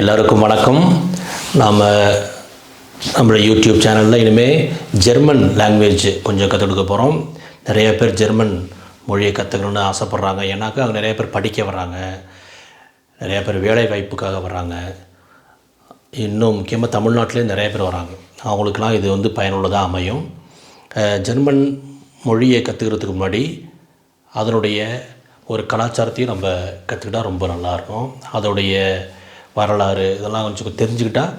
எல்லாருக்கும் வணக்கம். நாம் நம்மளோட யூடியூப் சேனலில் இனிமேல் ஜெர்மன் லாங்குவேஜ் கொஞ்சம் கற்றுக் கொடுக்க போகிறோம் நிறைய பேர் ஜெர்மன் மொழியை கற்றுக்கணுன்னு ஆசைப்பட்றாங்க. ஏன்னாக்கா அங்கே நிறைய பேர் படிக்க வர்றாங்க. நிறைய பேர் வேலை வாய்ப்புக்காக வர்றாங்க. இன்னும் முக்கியமாக தமிழ்நாட்டிலே நிறைய பேர் வராங்க அவங்களுக்கெல்லாம் இது வந்து பயனுள்ளதாக அமையும். ஜெர்மன் மொழியை கற்றுக்கிறதுக்கு முன்னாடி அதனுடைய ஒரு கலாச்சாரத்தையும் நம்ம கற்றுக்கிட்டா ரொம்ப நல்லாயிருக்கும் அதோடைய வரலாறு இதெல்லாம் கொஞ்சம் தெரிஞ்சுக்கிட்டால்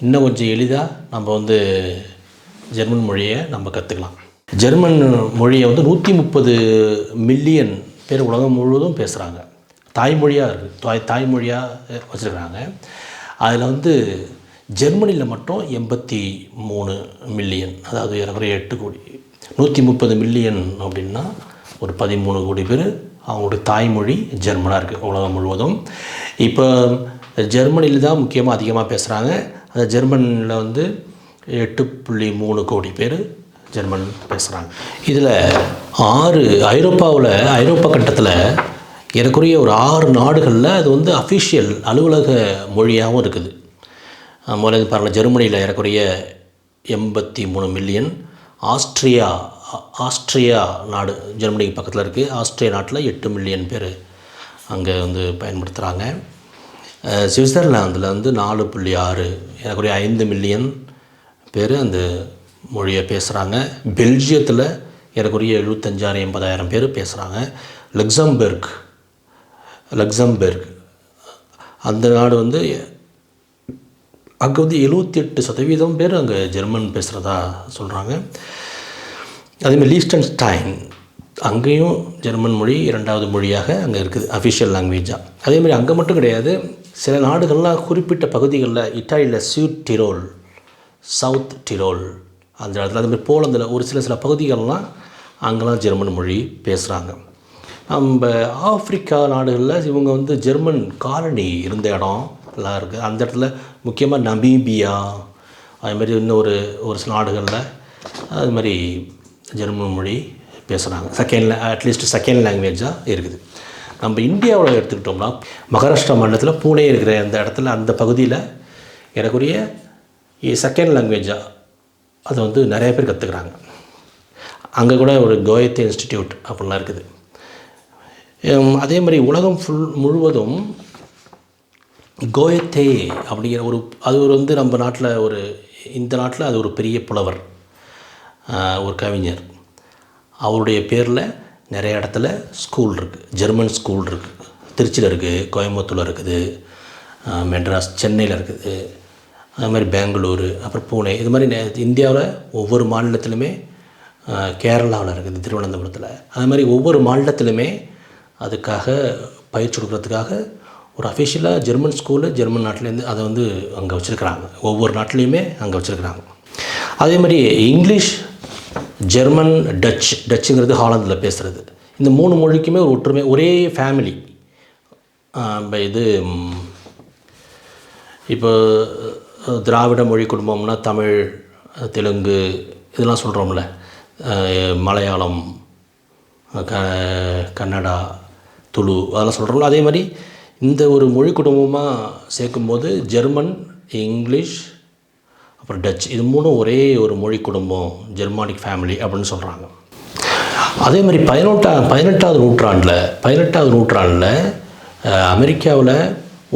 இன்னும் கொஞ்சம் எளிதாக நம்ம வந்து ஜெர்மன் மொழியை நம்ம கற்றுக்கலாம் ஜெர்மன் மொழியை வந்து நூற்றி முப்பது மில்லியன் பேர் உலகம் முழுவதும் பேசுகிறாங்க தாய்மொழியாக இருக்குது தாய் தாய்மொழியாக வச்சுருக்குறாங்க. அதில் வந்து ஜெர்மனியில் மட்டும் எண்பத்தி மூணு மில்லியன் அதாவது ஏறக்குறைய எட்டு கோடி நூற்றி முப்பது மில்லியன் அப்படின்னா ஒரு பதிமூணு கோடி பேர் அவங்களுடைய தாய்மொழி ஜெர்மனாக இருக்குது உலகம் முழுவதும். இப்போ ஜெர்மனியில் தான் முக்கியமாக அதிகமாக பேசுகிறாங்க அந்த ஜெர்மனியில் வந்து எட்டு புள்ளி மூணு கோடி பேர் ஜெர்மன் பேசுகிறாங்க இதில் ஆறு ஐரோப்பாவில் ஐரோப்பா கட்டத்தில் ஏறக்குறைய ஒரு ஆறு நாடுகளில் அது வந்து அஃபிஷியல் அலுவலக மொழியாகவும் இருக்குது. அஹ் முதல்ல பாருங்கள் ஜெர்மனியில் ஏறக்குறைய எண்பத்தி மூணு மில்லியன் ஆஸ்ட்ரியா ஆஸ்ட்ரியா நாடு ஜெர்மனிக்கு பக்கத்தில் இருக்குது ஆஸ்ட்ரியா நாட்டில் எட்டு மில்லியன் பேர் அங்கே வந்து பயன்படுத்துகிறாங்க சுவிட்சர்லாந்தில் வந்து நாலு புள்ளி ஆறு ஏறக்குறைய ஐந்து மில்லியன் பேர் அந்த மொழியை பேசுகிறாங்க பெல்ஜியத்தில் ஏறக்குறைய எழுபத்தஞ்சாயிரம் எண்பதாயிரம் பேர் பேசுகிறாங்க லக்சம்பர்க் லக்சம்பர்க். அந்த நாடு வந்து அங்கே வந்து எழுபத்தி எட்டு சதவீதம் பேர் அங்கே ஜெர்மன் பேசுகிறதா சொல்கிறாங்க அதேமாதிரி லீஸ்டன்ஸ்டைன் அங்கேயும் ஜெர்மன் மொழி இரண்டாவது மொழியாக அங்கே இருக்குது அஃபிஷியல் லாங்குவேஜாக அதேமாதிரி அங்கே மட்டும் கிடையாது. சில நாடுகள்லாம் குறிப்பிட்ட பகுதிகளில் இட்டாலியில் சியூட் டிரோல் சவுத் டிரோல் அந்த இடத்துல அதுமாதிரி போலந்தில் ஒரு சில சில பகுதிகள்லாம் அங்கெல்லாம் ஜெர்மன் மொழி பேசுகிறாங்க நம்ம ஆப்பிரிக்கா நாடுகளில் இவங்க வந்து ஜெர்மன் காலனி இருந்த இடம் எல்லாம் இருக்குது அந்த இடத்துல முக்கியமாக நமீபியா அது மாதிரி இன்னும் ஒரு ஒரு சில நாடுகளில் அது மாதிரி ஜெர்மன் மொழி பேசுகிறாங்க செகண்ட் அட்லீஸ்ட் செகண்ட் லாங்குவேஜாக இருக்குது. நம்ம இந்தியாவில் எடுத்துக்கிட்டோம்னா மகாராஷ்டிரா மாநிலத்தில் பூனே இருக்கிற அந்த இடத்துல அந்த பகுதியில் எனக்குரிய செகண்ட் லாங்குவேஜாக அதை வந்து நிறைய பேர் கற்றுக்குறாங்க அங்கே கூட ஒரு கோயத்தே இன்ஸ்டிடியூட் அப்படிலாம் இருக்குது. அதே மாதிரி உலகம் ஃபுல் முழுவதும் கோயத்தே அப்படிங்கிற ஒரு அது ஒரு வந்து நம்ம நாட்டில் ஒரு இந்த நாட்டில் அது ஒரு பெரிய புலவர் ஒரு கவிஞர். அவருடைய பேரில் நிறைய இடத்துல ஸ்கூல் இருக்குது ஜெர்மன் ஸ்கூல் இருக்குது திருச்சியில் இருக்குது கோயம்புத்தூரில் இருக்குது மெட்ராஸ் சென்னையில் இருக்குது. அது மாதிரி பெங்களூரு அப்புறம் பூனே. இது மாதிரி இந்தியாவில் ஒவ்வொரு மாநிலத்திலுமே கேரளாவில் இருக்குது திருவனந்தபுரத்தில். அது மாதிரி ஒவ்வொரு மாநிலத்திலுமே அதுக்காக பயிற்சி கொடுக்குறதுக்காக ஒரு அஃபிஷியலாக ஜெர்மன் ஸ்கூலு ஜெர்மன் நாட்டிலேருந்து அதை வந்து அங்கே வச்சுருக்குறாங்க. ஒவ்வொரு நாட்டிலையுமே அங்கே வச்சுருக்குறாங்க. அதே மாதிரி இங்கிலீஷ் ஜெர்மன் டச் டச்சுங்கிறது ஹாலந்தில் பேசுகிறது இந்த மூணு மொழிக்குமே ஒரு ஒற்றுமை ஒரே ஃபேமிலி இப்போ இது இப்போ திராவிட மொழி குடும்பம்னா தமிழ் தெலுங்கு இதெல்லாம் சொல்கிறோம்ல மலையாளம் க கன்னடா துளு அதெல்லாம் சொல்கிறோம்ல அதே மாதிரி இந்த ஒரு மொழி குடும்பமாக சேர்க்கும்போது ஜெர்மன் இங்கிலீஷ் அப்புறம் டச். இது மூணும் ஒரே ஒரு மொழி குடும்பம் ஜெர்மானிக் ஃபேமிலி அப்படின்னு சொல்கிறாங்க அதே மாதிரி பதினெட்டா பதினெட்டாவது நூற்றாண்டில் பதினெட்டாவது நூற்றாண்டில் அமெரிக்காவில்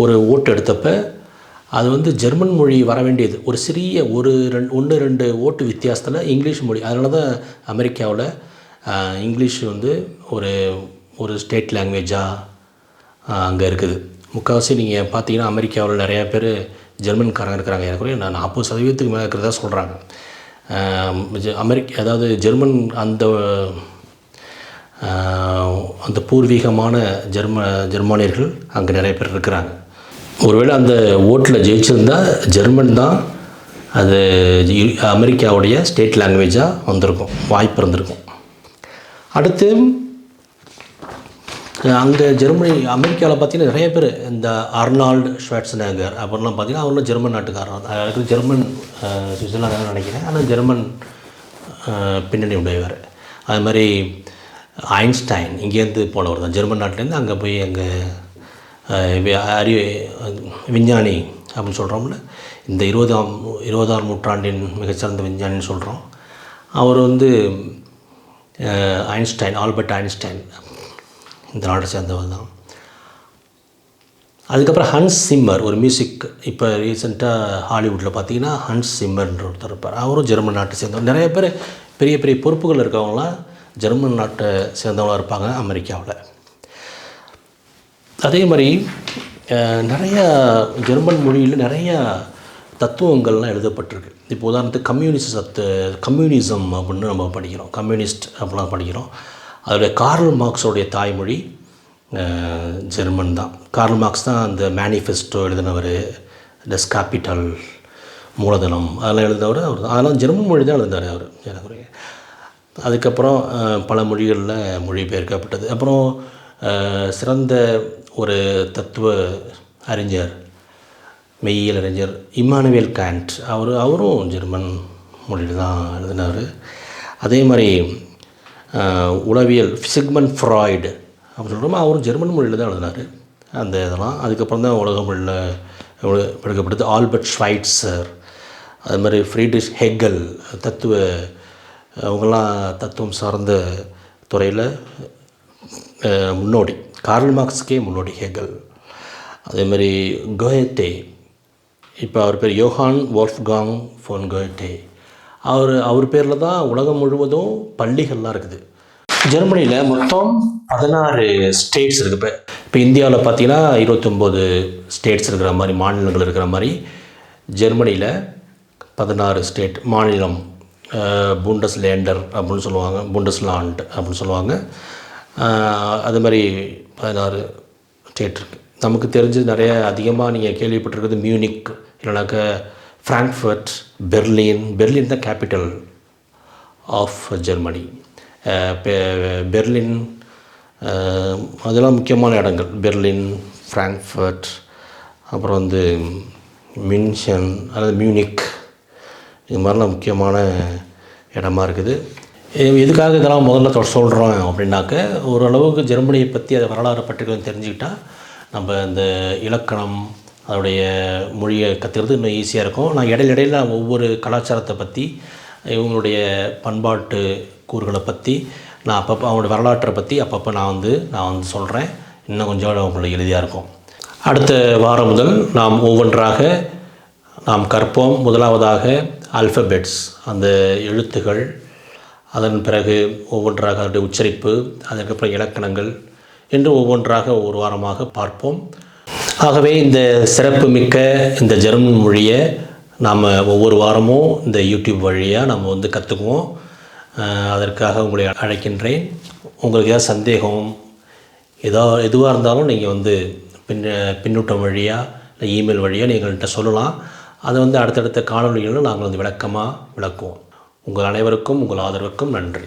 ஒரு ஓட்டு எடுத்தப்ப அது வந்து ஜெர்மன் மொழி வர வேண்டியது. ஒரு சிறிய ஒரு ரெண்டு ஒன்று ரெண்டு ஓட்டு வித்தியாசத்தில் இங்கிலீஷ் மொழி. அதனால தான் அமெரிக்காவில் இங்கிலீஷ் வந்து ஒரு ஒரு ஸ்டேட் லாங்குவேஜாக அங்கே இருக்குது. முக்கால்வாசி நீங்கள் பார்த்தீங்கன்னா அமெரிக்காவில் நிறையா பேர் ஜெர்மன்காரங்க இருக்கிறாங்க. எனக்கு நான் நாற்பது சதவீதத்துக்கு மேலே இருக்கிறதா சொல்கிறாங்க அமெரிக்க அதாவது ஜெர்மன் அந்த அந்த பூர்வீகமான ஜெர்ம ஜெர்மானியர்கள் அங்கே நிறைய பேர் இருக்கிறாங்க. ஒருவேளை அந்த ஓட்டில் ஜெயிச்சிருந்தா ஜெர்மன் தான் அது அமெரிக்காவுடைய ஸ்டேட் லாங்குவேஜாக வந்திருக்கும். வாய்ப்பு இருந்திருக்கும். அடுத்து அங்கே ஜெர்மனி அமெரிக்காவில் பார்த்தீங்கன்னா நிறைய பேர் இந்த அர்னால்டு ஷ்வாட்ஸ்நேகர் அப்புறம்லாம் பார்த்தீங்கன்னா அவங்களும் ஜெர்மன் நாட்டுக்காரர். அதாவது ஜெர்மன் சுவிட்சர்லாந்து நினைக்கிறேன். ஆனால் ஜெர்மன் பின்னணி உடையவர். அது மாதிரி ஐன்ஸ்டைன் இங்கேருந்து போனவர் தான். ஜெர்மன் நாட்டிலேருந்து அங்கே போய் அங்கே அறிவு விஞ்ஞானி அப்படின்னு சொல்கிறோம்ல இந்த இருபதாம் இருபதாம் நூற்றாண்டின் மிகச்சிறந்த விஞ்ஞானின்னு சொல்கிறோம் அவர் வந்து ஐன்ஸ்டைன் ஆல்பர்ட் ஐன்ஸ்டைன் இந்த நாட்டை சேர்ந்தவர் தான். அதுக்கப்புறம் ஹன்ஸ் சிம்மர் ஒரு மியூசிக் இப்போ ரீசெண்டாக ஹாலிவுட்டில் பார்த்தீங்கன்னா ஹன்ஸ் சிம்மர்ன்ற ஒருத்தர் இருப்பார். அவரும் ஜெர்மன் நாட்டை சேர்ந்தவர். நிறைய பேர் பெரிய பெரிய பொறுப்புகள் இருக்கவங்களாம் ஜெர்மன் நாட்டை சேர்ந்தவங்களாக இருப்பாங்க அமெரிக்காவில். அதே மாதிரி நிறையா ஜெர்மன் மொழியில் நிறையா தத்துவங்கள்லாம் எழுதப்பட்டிருக்கு. இப்போ உதாரணத்துக்கு கம்யூனிஸ்ட் சத்து கம்யூனிசம் அப்படின்னு நம்ம படிக்கிறோம். கம்யூனிஸ்ட் அப்படிலாம் படிக்கிறோம். அதோடைய கார்ல் மார்க்ஸோடைய தாய்மொழி ஜெர்மன் தான். கார்ல் மார்க்ஸ் தான் அந்த மேனிஃபெஸ்டோ எழுதினவர் டஸ் கேபிட்டல் மூலதனம் அதெல்லாம் எழுதினவர் அவர் தான். அதெல்லாம் ஜெர்மன் மொழி தான் எழுதினார் அவர். எனக்கு அதுக்கப்புறம் பல மொழிகளில் மொழிபெயர்க்கப்பட்டது. அப்புறம் சிறந்த ஒரு தத்துவ அறிஞர் மெய்யியல் அறிஞர் இம்மானுவேல் காண்ட் அவர் அவரும் ஜெர்மன் மொழியில் தான் எழுதினார் அதே மாதிரி உளவியல் சிக்மன் ஃப்ராய்டு அப்படின்னு சொல்கிறோமா அவரும் ஜெர்மன் மொழியில் தான் எழுதினார். அந்த இதெல்லாம். அதுக்கப்புறம் தான் உலக மொழியில் எடுக்கப்பட்டது ஆல்பர்ட் ஸ்வைட்ஸர் அது மாதிரி ஃப்ரீடிஷ் ஹெக்கல் தத்துவ அவங்களாம் தத்துவம் சார்ந்த துறையில் முன்னோடி. கார்ல் மார்க்ஸ்க்கே முன்னோடி ஹெகல் அதே மாதிரி கோயட்டே இப்போ அவர் பேர் யோஹான் வோல்ஃப்காங் ஃபோன் கோயட்டே அவர் அவர் பேரில் தான் உலகம் முழுவதும் பள்ளிகள்லாம் இருக்குது. ஜெர்மனியில் மொத்தம் பதினாறு ஸ்டேட்ஸ் இருக்குது இப்போ இப்போ இந்தியாவில் பார்த்தீங்கன்னா இருபத்தொம்போது ஸ்டேட்ஸ் இருக்கிற மாதிரி மாநிலங்கள் இருக்கிற மாதிரி ஜெர்மனியில் பதினாறு ஸ்டேட் மாநிலம் பூண்டஸ் லேண்டர் அப்படின்னு சொல்லுவாங்க புண்டஸ்லாண்ட் அப்படின்னு சொல்லுவாங்க. அது மாதிரி பதினாறு ஸ்டேட் இருக்குது நமக்கு தெரிஞ்சு நிறைய அதிகமாக நீங்கள் கேள்விப்பட்டிருக்கிறது மியூனிக் இல்லைனாக்க ஃப்ராங்க்ஃபர்ட் பெர்லின் பெர்லின் தான் capital of Germany ber- Berlin அதெல்லாம் முக்கியமான இடங்கள். பெர்லின் ஃப்ராங்க்ஃபர்ட் அப்புறம் வந்து மின்ஷன் அல்லது மியூனிக் இது மாதிரிலாம் முக்கியமான இடமா இருக்குது. எதுக்காக இதெல்லாம் முதல்ல சொல்கிறோம் அப்படின்னாக்க ஓரளவுக்கு ஜெர்மனியை பற்றி அதை வரலாறு பற்றிகளும் தெரிஞ்சுக்கிட்டால் நம்ம இந்த இலக்கணம் அதனுடைய மொழியை கற்றுக்கிறது இன்னும் ஈஸியாக இருக்கும். நான் இடையிலடையில் ஒவ்வொரு கலாச்சாரத்தை பற்றி இவங்களுடைய பண்பாட்டு கூறுகளை பற்றி நான் அப்பப்போ அவங்களுடைய வரலாற்றை பற்றி அப்பப்போ நான் வந்து நான் வந்து சொல்கிறேன் இன்னும் கொஞ்சம் அவங்களுக்கு எளிதாக இருக்கும். அடுத்த வாரம் முதல் நாம் ஒவ்வொன்றாக நாம் கற்போம். முதலாவதாக அல்ஃபபெட்ஸ் அந்த எழுத்துகள் அதன் பிறகு ஒவ்வொன்றாக அதனுடைய உச்சரிப்பு அதற்கப்புறம் இலக்கணங்கள் என்று ஒவ்வொன்றாக ஒவ்வொரு வாரமாக பார்ப்போம். ஆகவே இந்த சிறப்பு மிக்க இந்த ஜெர்மன் மொழியை நாம் ஒவ்வொரு வாரமும் இந்த யூடியூப் வழியாக நம்ம வந்து கற்றுக்குவோம் அதற்காக உங்களை அழைக்கின்றேன். உங்களுக்கு ஏதாவது சந்தேகம் ஏதோ எதுவாக இருந்தாலும் நீங்கள் வந்து பின் பின்னூட்டம் வழியாக இல்லை இமெயில் வழியாக நீங்கள் எங்கள்கிட்ட சொல்லலாம். அதை வந்து அடுத்தடுத்த காணொளிகளில் நாங்கள் வந்து விளக்கமாக விளக்குவோம். உங்கள் அனைவருக்கும் உங்கள் ஆதரவுக்கும் நன்றி.